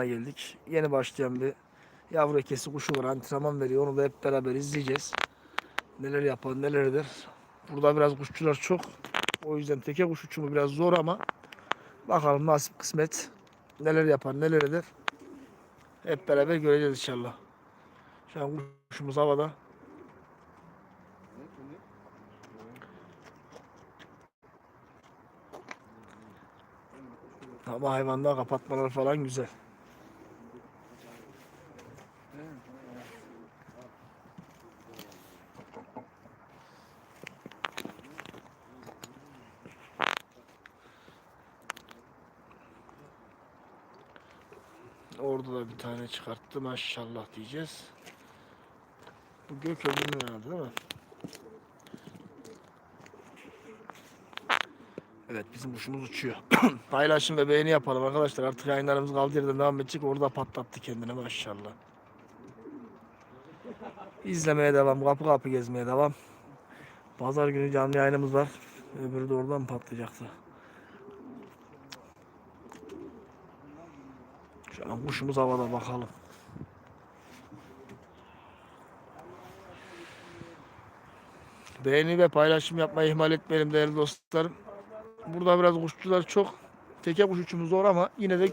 geldik. Yeni başlayan bir yavru ekesi kuşu var. Antrenman veriyor. Onu da hep beraber izleyeceğiz. Neler yapar, neler eder. Burada biraz kuşçular çok. O yüzden teke kuş uçumu biraz zor ama bakalım nasip kısmet. Neler yapar, neler eder. Hep beraber göreceğiz inşallah. Şu an kuşumuz havada. Ama hayvanda kapatmalar falan güzel. Orada da bir tane çıkarttı maşallah diyeceğiz. Bu gök öbürünün herhalde değil mi? Evet bizim kuşumuz uçuyor. Paylaşım ve beğeni yapalım arkadaşlar. Artık yayınlarımız kaldığı yerden devam edecek. Orada patlattı kendini maşallah. İzlemeye devam. Kapı kapı gezmeye devam. Pazar günü canlı yayınımız var. Öbürü de oradan patlayacaktı. Şu an kuşumuz havada bakalım. Beğeni ve paylaşım yapmayı ihmal etmeyelim değerli dostlarım. Burada biraz kuşçular çok. Teke kuş uçumu zor ama yine de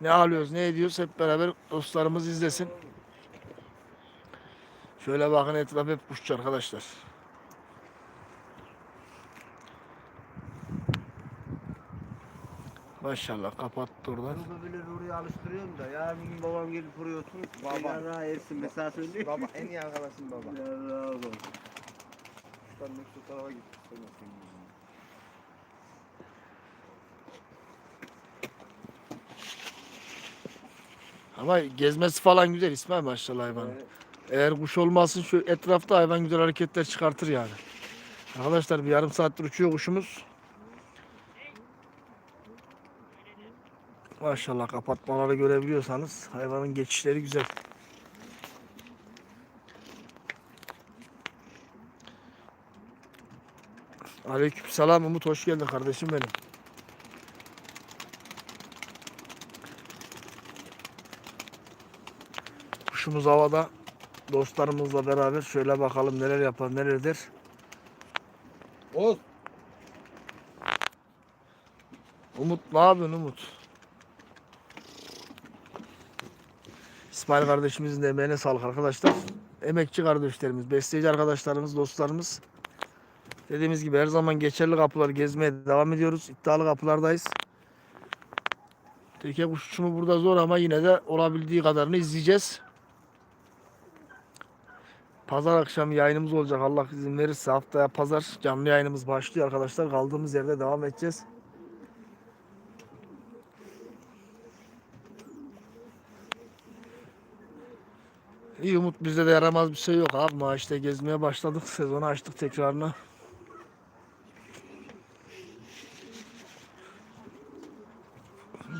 ne alıyoruz ne ediyoruz hep beraber dostlarımız izlesin. Şöyle bakın etraf hep kuşçu arkadaşlar. Maşallah kapattı oradan. Bunu böyle oraya alıştırıyorum da yarın bir gün babam gelip buraya oturur. Baba. Daha ersin mesela söyleyeyim. Baba en iyi arkadaşım baba. Ya razı olsun. Şuradan şu tarafa git. Ama gezmesi falan güzel İsmail maşallah hayvan. Eğer kuş olmasın şu etrafta hayvan güzel hareketler çıkartır yani. Arkadaşlar bir yarım saattir uçuyor kuşumuz. Maşallah kapatmaları görebiliyorsanız hayvanın geçişleri güzel. Aleykümselam Umut hoş geldin kardeşim benim. Kuşumuz havada. Dostlarımızla beraber şöyle bakalım neler yapar nelerdir. Oğuz. Umut ne yapıyorsun Umut? İsmail kardeşimizin de emeğine sağlık arkadaşlar. Emekçi kardeşlerimiz, besleyici arkadaşlarımız, dostlarımız. Dediğimiz gibi her zaman geçerli kapıları gezmeye devam ediyoruz. İddialı kapılardayız. Teke kuş uçumu burada zor ama yine de olabildiği kadarını izleyeceğiz. Pazar akşamı yayınımız olacak. Allah izin verirse haftaya pazar canlı yayınımız başlıyor arkadaşlar. Kaldığımız yerde devam edeceğiz. İyi Umut bizde de yaramaz bir şey yok abi. Maaşta gezmeye başladık. Sezonu açtık tekrarına.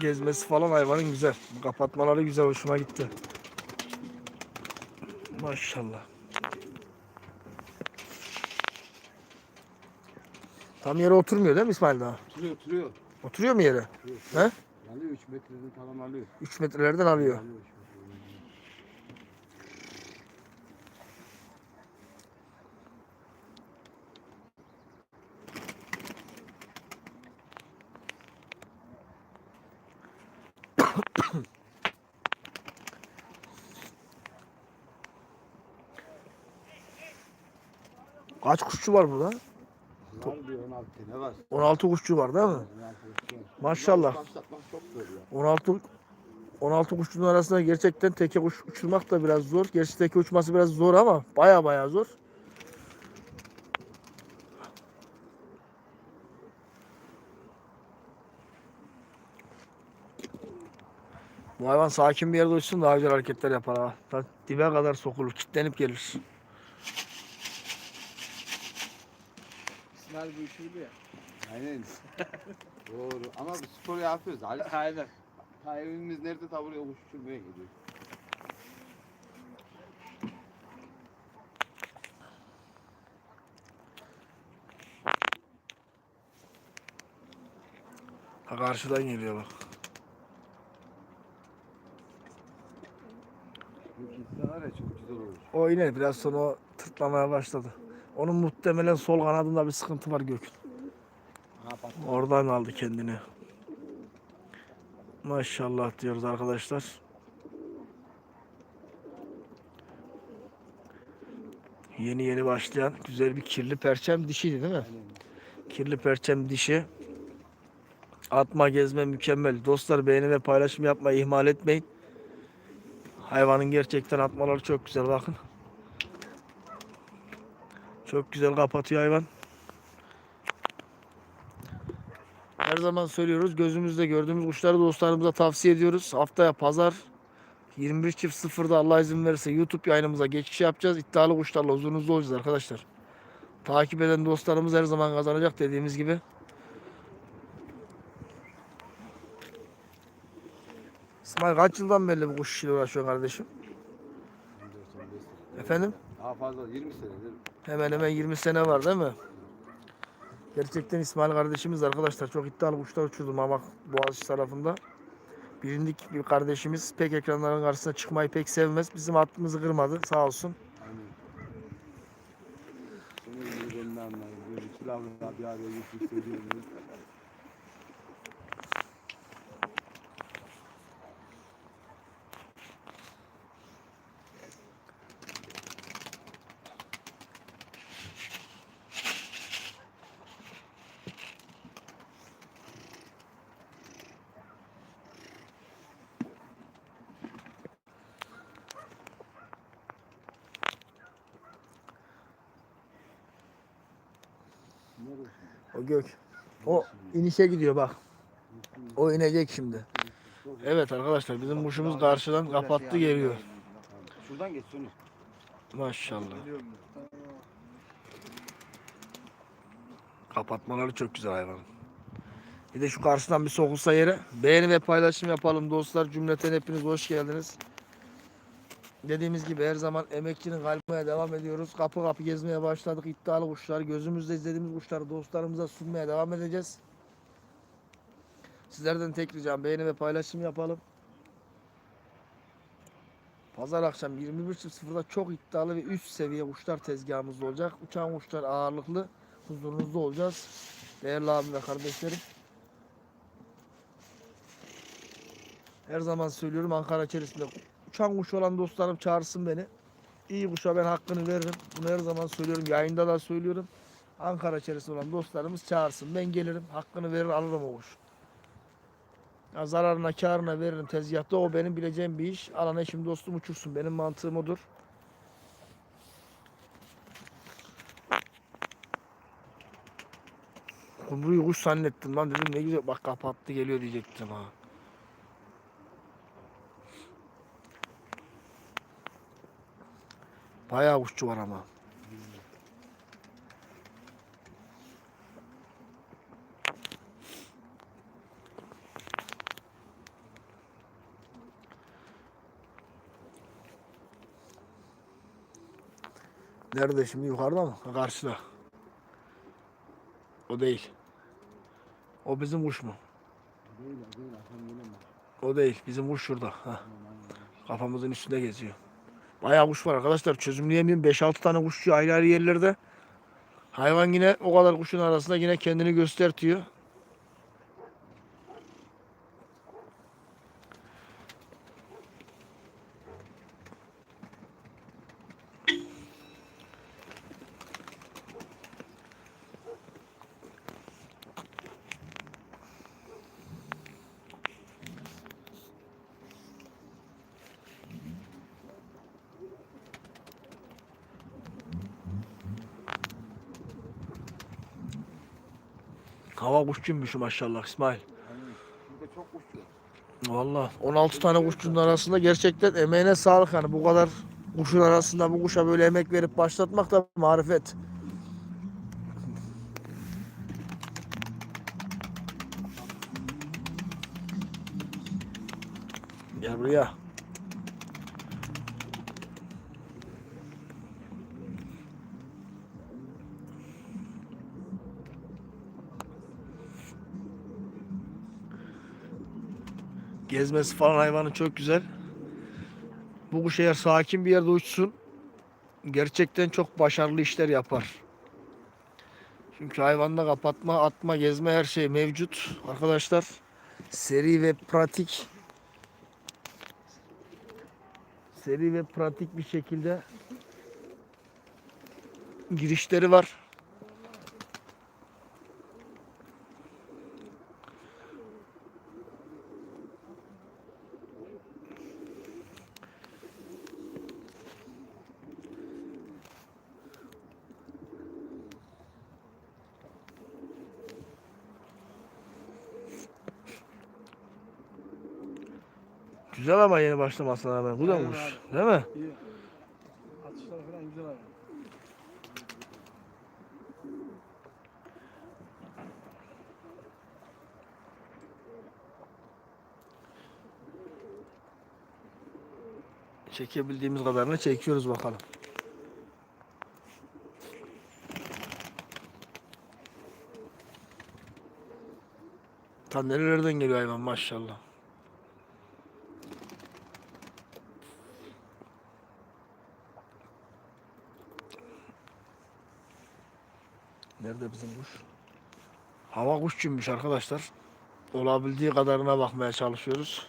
Gezmesi falan hayvanın güzel. Kapatmaları güzel. Hoşuma gitti. Maşallah. Tam yere oturmuyor değil mi İsmail daha? Oturuyor oturuyor. Oturuyor mu yere? Oturuyor. He? Alıyor 3 metreden falan alıyor. 3 metrelerden alıyor. Alıyor Kaç kuşçu var burada? Var diyor 16 tane var. 16 kuşçu var değil mi? 16 uçuyor. Maşallah. Başlatmak çok zor ya. 16 16 kuşçunun arasında gerçekten teke kuş uçurmak da biraz zor. Gerçi teke uçması biraz zor ama baya baya zor. Bu hayvan sakin bir yerde uçsun daha güzel hareketler yapar ha. Dibe kadar sokulur, kilitlenip gelir. İsmail bu işi biliyor. Aynen. Doğru. Ama bu spor yapıyoruz. Ali Aynen. ta evimiz nerede ta buraya kuş uçurmaya gidiyor. Ha karşıdan geliyor bak. Gitse var ya çok güzel olur. O iner biraz sonra o tırtlamaya başladı. Onun muhtemelen sol kanadında bir sıkıntı var Gökün. Oradan aldı kendini. Maşallah diyoruz arkadaşlar. Yeni yeni başlayan güzel bir kirli perçem dişiydi değil mi? Aynen. Kirli perçem dişi. Atma gezme mükemmel. Dostlar beğeni ve paylaşım yapmayı ihmal etmeyin. Hayvanın gerçekten atmaları çok güzel bakın. Çok güzel kapatıyor hayvan. Her zaman söylüyoruz. Gözümüzde gördüğümüz kuşları dostlarımıza tavsiye ediyoruz. Haftaya pazar 21 çift sıfırda Allah izin verirse YouTube yayınımıza geçiş yapacağız. İddialı kuşlarla huzurunuzda olacağız arkadaşlar. Takip eden dostlarımız her zaman kazanacak dediğimiz gibi. İsmail kaç yıldan beri bu kuş işiyle uğraşıyorsun kardeşim? 14, 15 sene. Efendim? Daha fazla 20 senedir. Hemen hemen 20 sene var değil mi? Gerçekten İsmail kardeşimiz arkadaşlar çok iddialı kuşlar uçurdu Mamak Boğaziçi tarafında. Bilindik bir kardeşimiz pek ekranların karşısına çıkmayı pek sevmez. Bizim hattımızı kırmadı sağ olsun. Aynen. Senin gibi belli anlayın. Böyle silahlı bir araya geçip söylüyorum. O gök. O inişe gidiyor bak. O inecek şimdi. Evet arkadaşlar bizim kuşumuz karşıdan kapattı geliyor. Şuradan geç. Maşallah. Kapatmaları çok güzel hayvan. Bir de şu karşıdan bir sokulsa yere. Beğeni ve paylaşım yapalım dostlar. Cümleten hepiniz hoş geldiniz. Dediğimiz gibi her zaman emekçinin kalbine devam ediyoruz. Kapı kapı gezmeye başladık. İddialı kuşlar, gözümüzde izlediğimiz kuşları dostlarımıza sunmaya devam edeceğiz. Sizlerden tek ricam beğeni ve paylaşım yapalım. Pazar akşam 21.00'da çok iddialı ve üst seviye kuşlar tezgahımızda olacak. Uçan kuşlar ağırlıklı huzurunuzda olacağız. Değerli abim ve kardeşlerim. Her zaman söylüyorum Ankara içerisinde uçan kuş olan dostlarım çağırsın beni. İyi kuşa ben hakkını veririm. Bunu her zaman söylüyorum. Yayında da söylüyorum. Ankara içerisinde olan dostlarımız çağırsın. Ben gelirim. Hakkını verir alırım o kuş. Ya zararına karına veririm tezgahta. O benim bileceğim bir iş. Alan eşim dostum uçursun. Benim mantığım odur. Kumruyu kuş zannettim lan dedim ne güzel bak kapattı geliyor diyecektim ha. Bayağı kuşçu var ama. Nerede şimdi yukarıda mı? Karşıda. O değil. O bizim kuş mu? O değil. Bizim kuş şurada. Ha. Kafamızın üstünde geziyor. Bayağı kuş var arkadaşlar. Çözümleyemiyorum. 5-6 tane kuşçu ayrı ayrı yerlerde. Hayvan yine o kadar kuşun arasında yine kendini göstertiyor. Hava kuşçuymuş maşallah İsmail. Burada çok. Valla 16 tane kuşçunun arasında gerçekten emeğine sağlık yani bu kadar kuşun arasında bu kuşa böyle emek verip başlatmak da marifet. Gel buraya. Gezmesi falan hayvanın çok güzel. Bu kuş eğer sakin bir yerde uçsun gerçekten çok başarılı işler yapar. Çünkü hayvanda kapatma, atma, gezme her şey mevcut. Arkadaşlar seri ve pratik seri ve pratik bir şekilde girişleri var. Güzel ama yeni başlamasına rağmen. Bu da Aynen abi. Değil mi? İyi. Atışları falan güzel abi. Çekebildiğimiz kadarını çekiyoruz bakalım. Ta nerelerden geliyor hayvan maşallah. Nerede bizim kuş? Hava kuşçuymuş arkadaşlar. Olabildiği kadarına bakmaya çalışıyoruz.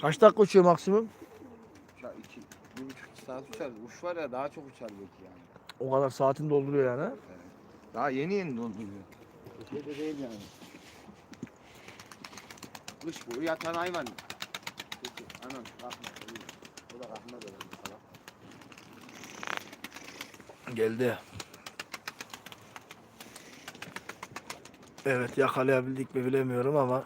Kaç dakika uçuyor maksimum? Ya iki, bir buçuk saat uçar. Uç var ya daha çok uçar belki yani. O kadar saatini dolduruyor yani. ha? Daha yeni yeni donduruyor. Şey de değil yani. Kış bu yatan hayvan. Peki, anam kalkma. O da kalkma da. Geldi. Evet yakalayabildik mi bilemiyorum ama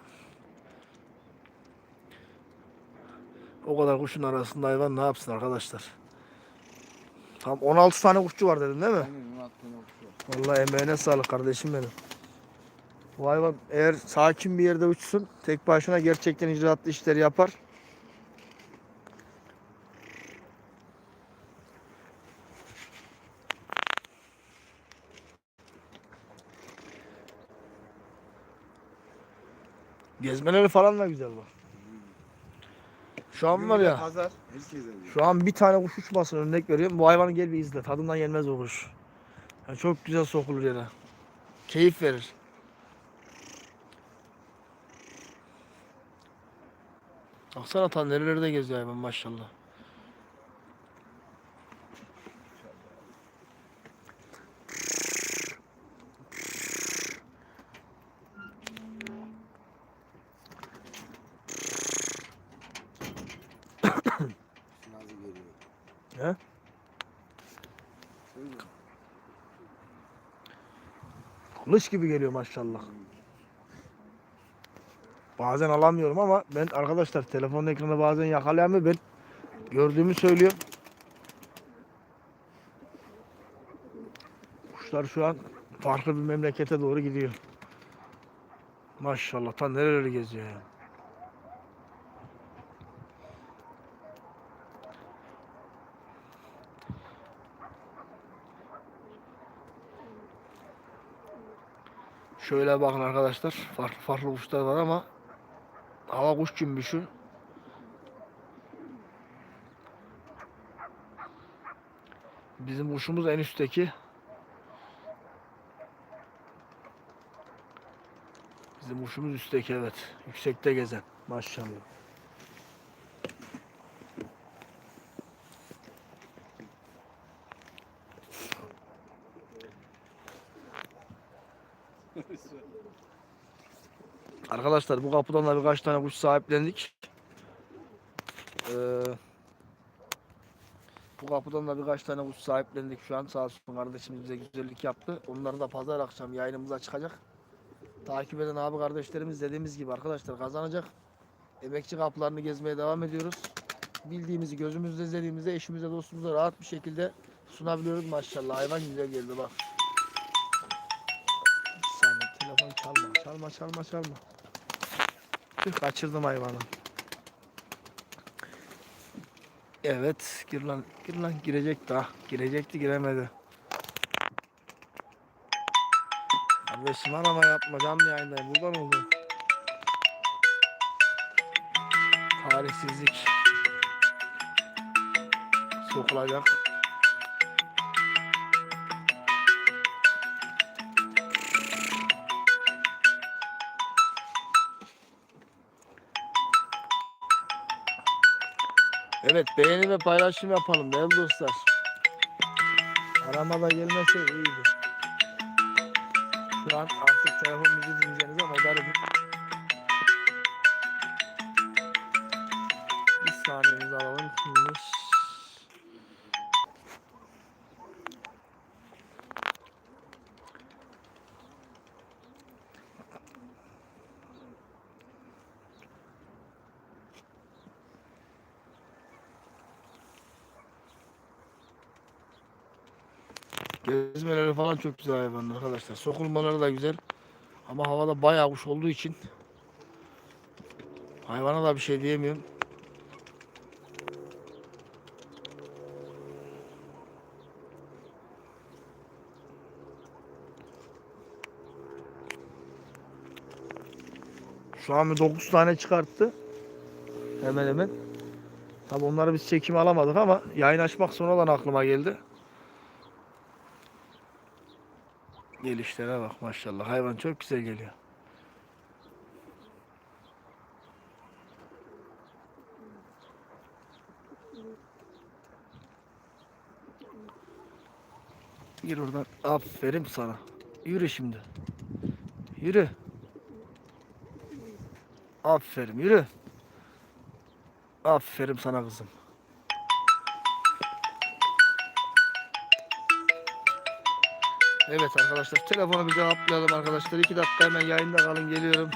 o kadar kuşun arasında hayvan ne yapsın arkadaşlar? Tam 16 tane kuşçu var dedim değil mi? Aynen 16 tane uçuyor. Vallahi emeğine sağlık kardeşim benim. Bu hayvan eğer sakin bir yerde uçsun tek başına gerçekten icraatlı işleri yapar. Gezmeleri falan da güzel bak. Şu an var ya. Pazar. Herkese. Şu an bir tane kuş uçmasın örnek veriyorum. Bu hayvanı gel bir izle. Tadından yenmez o kuş. Yani çok güzel sokulur yere. Keyif verir. Baksana tam nerelerde geziyor hayvan maşallah. Nazı geliyor. He? Şöyle. Kılıç gibi geliyor maşallah. Bazen alamıyorum ama ben arkadaşlar telefonun ekranı bazen yakalayamıyor. Ben gördüğümü söylüyorum. Kuşlar şu an farklı bir memlekete doğru gidiyor. Maşallah ta nereleri geziyor ya. Şöyle bakın arkadaşlar. Farklı farklı kuşlar var ama hava kuş cümbüşü. Bizim kuşumuz en üstteki. Bizim kuşumuz üstteki evet. Yüksekte gezen. Maşallah. Arkadaşlar bu kapıdan da birkaç tane kuş sahiplendik. Ee, bu kapıdan da birkaç tane kuş sahiplendik şu an. Sağ olsun kardeşimiz bize güzellik yaptı. Onları da pazar akşam yayınımıza çıkacak. Takip eden abi kardeşlerimiz dediğimiz gibi arkadaşlar kazanacak. Emekçi kapılarını gezmeye devam ediyoruz. Bildiğimizi gözümüzle izlediğimizde eşimize dostumuza rahat bir şekilde sunabiliyoruz maşallah. Hayvan güzel geldi bak. Telefon çalma çalma çalma çalma. Tüh kaçırdım hayvanı. Evet gir lan gir lan girecek daha. Girecekti giremedi. Kardeşim arama yapma canlı yayındayım buradan oldu. Talihsizlik. Sokulacak. Evet beğeni ve paylaşım yapalım değerli dostlar. Arama da gelmese iyiydi. Şu an artık telefon bizi dinleyeceğiniz ama darım. Bir saniyenizi alalım. Kimmiş? Gezmeleri falan çok güzel hayvanlar arkadaşlar. Sokulmaları da güzel. Ama havada bayağı kuş olduğu için hayvana da bir şey diyemiyorum. Şu an bir 9 tane çıkarttı. Hemen hemen. Tabi onları biz çekime alamadık ama yayın açmak sonradan aklıma geldi. Gelişlere bak maşallah. Hayvan çok güzel geliyor. Gir oradan. Aferin sana. Yürü şimdi. Yürü. Aferin yürü. Aferin sana kızım. Evet arkadaşlar telefonu bir cevaplayalım arkadaşlar. İki dakika hemen yayında kalın geliyorum.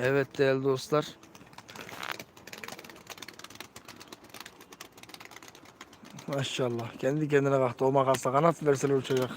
Evet değerli dostlar. Maşallah. Kendi kendine kalktı. O makasla kanat verseler uçacak.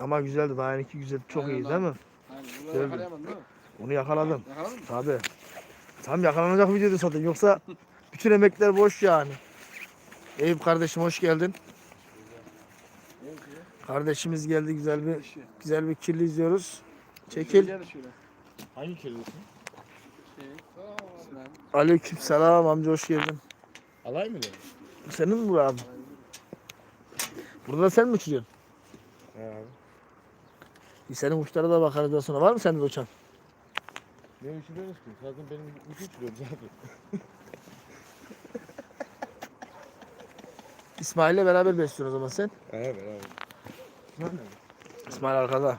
Ama güzeldi. Daha iki güzel. Çok Aynen iyi değil mi? Aynen. Güzeldi. Yakalayamadın değil mi? Onu yakaladım. Yakaladın mı? Tabi. Tam yakalanacak videodu zaten. Yoksa bütün emekler boş yani. Eyüp kardeşim hoş geldin. Kardeşimiz geldi güzel bir Şey. güzel bir kirli izliyoruz. Çekil. Şöyle. Hangi kirlisin? Şey. Sinan. Aleyküm selam amca hoş geldin. Alay mı dedin? Senin mi bu abi? Burada da sen mi uçuyorsun? He abi. Senin uçlara da bakarız daha sonra. Var mı sende de uçan? Ne uçuruyoruz ki? Zaten benim iki uçuruyorum zaten. İsmail'le beraber besliyorsun o zaman sen. He beraber. Lan ne? İsmail arkada.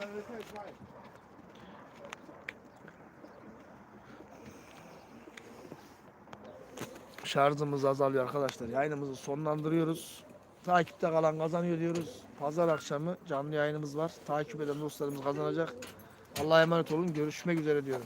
Şarjımız azalıyor arkadaşlar. Yayınımızı sonlandırıyoruz. Takipte kalan kazanıyor diyoruz. Pazar akşamı canlı yayınımız var. Takip eden dostlarımız kazanacak. Allah'a emanet olun. Görüşmek üzere diyorum.